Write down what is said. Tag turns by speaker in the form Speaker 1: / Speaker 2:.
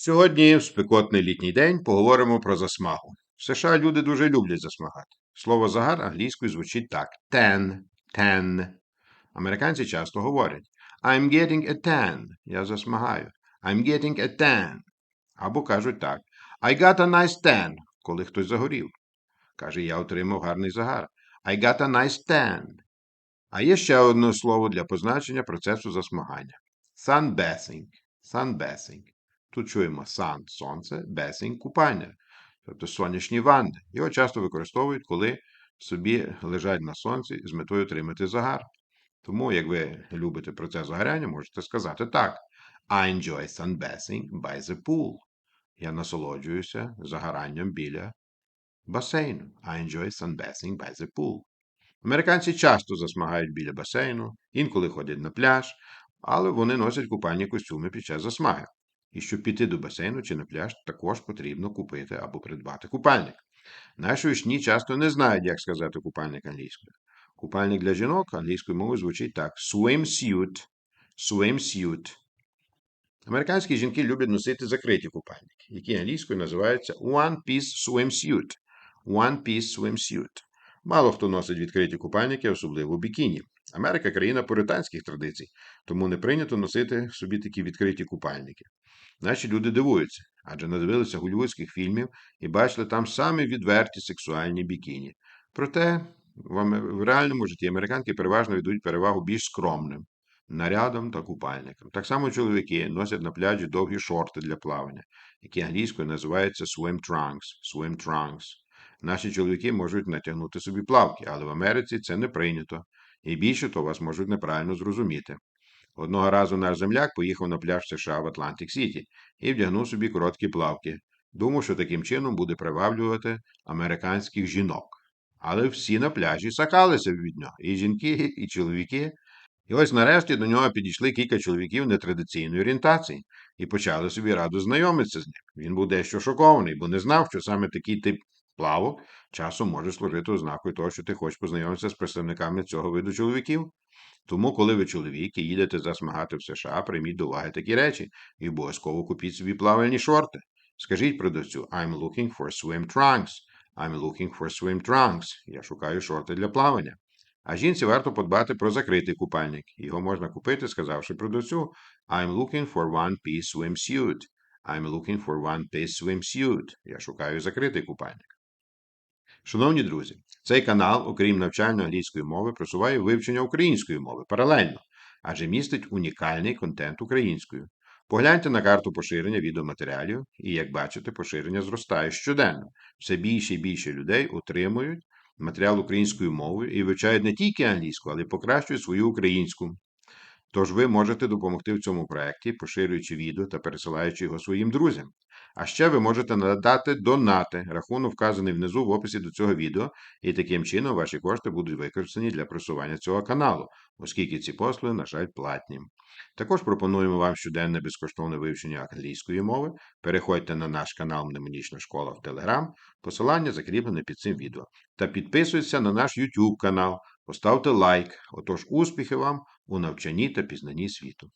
Speaker 1: Сьогодні, в спекотний літній день, поговоримо про засмагу. В США люди дуже люблять засмагати. Слово загар англійською звучить так: tan, tan. Американці часто говорять I'm getting a tan. Я засмагаю. I'm getting a tan. Або кажуть так: I got a nice tan, коли хтось загорів. Каже, я отримав гарний загар. I got a nice tan. А є ще одне слово для позначення процесу засмагання. Sunbathing. Sunbathing. Тут чуємо sun – сонце, bathing – купання, тобто сонячні ванни. Його часто використовують, коли собі лежать на сонці з метою отримати загар. Тому, як ви любите процес загоряння, можете сказати так. I enjoy sunbathing by the pool. Я насолоджуюся загоранням біля басейну. I enjoy sunbathing by the pool. Американці часто засмагають біля басейну, інколи ходять на пляж, але вони носять купальні костюми під час засмаги. І щоб піти до басейну чи на пляж, також потрібно купити або придбати купальник. Наші учні часто не знають, як сказати купальник англійською. Купальник для жінок англійською мовою звучить так: swimsuit. Swimsuit. Американські жінки люблять носити закриті купальники, які англійською називаються one-piece swimsuit. One-piece swimsuit. Мало хто носить відкриті купальники, особливо бікіні. Америка країна пуританських традицій, тому не прийнято носити собі такі відкриті купальники. Наші люди дивуються, адже надивилися голівудських фільмів і бачили там саме відверті сексуальні бікіні. Проте в, реальному житті американки переважно віддають перевагу більш скромним нарядом та купальникам. Так само чоловіки носять на пляжі довгі шорти для плавання, які англійською називаються swim trunks. Swim trunks. Наші чоловіки можуть натягнути собі плавки, але в Америці це не прийнято. І більше то вас можуть неправильно зрозуміти. Одного разу наш земляк поїхав на пляж США в Атлантик Сіті і вдягнув собі короткі плавки. Думав, що таким чином буде приваблювати американських жінок. Але всі на пляжі сакалися від нього, і жінки, і чоловіки. І ось нарешті до нього підійшли кілька чоловіків нетрадиційної орієнтації і почали собі радо знайомитися з ним. Він був дещо шокований, бо не знав, що саме такий тип плавок часом може служити ознакою того, що ти хочеш познайомитися з представниками цього виду чоловіків. Тому, коли ви чоловік і їдете засмагати в США, прийміть до уваги такі речі і обов'язково купіть собі плавальні шорти. Скажіть продавцю I'm looking for swim trunks. I'm looking for swim trunks. Я шукаю шорти для плавання. А жінці варто подбати про закритий купальник. Його можна купити, сказавши продавцю I'm looking for one-piece swimsuit. I'm looking for one-piece swimsuit. Я шукаю закритий купальник. Шановні друзі, цей канал, окрім навчання англійської мови, просуває вивчення української мови паралельно, адже містить унікальний контент українською. Погляньте на карту поширення відеоматеріалів, і, як бачите, поширення зростає щоденно. Все більше і більше людей отримують матеріал українською мовою і вивчають не тільки англійську, але й покращують свою українську. Тож ви можете допомогти в цьому проєкті, поширюючи відео та пересилаючи його своїм друзям. А ще ви можете надати донати. Рахунок вказаний внизу в описі до цього відео, і таким чином ваші кошти будуть використані для просування цього каналу, оскільки ці послуги, на жаль, платні. Також пропонуємо вам щоденне безкоштовне вивчення англійської мови. Переходьте на наш канал Мнемонічна школа в Telegram, посилання закріплене під цим відео. Та підписуйтесь на наш YouTube канал, поставте лайк. Отож, успіхи вам у навчанні та пізнанні світу.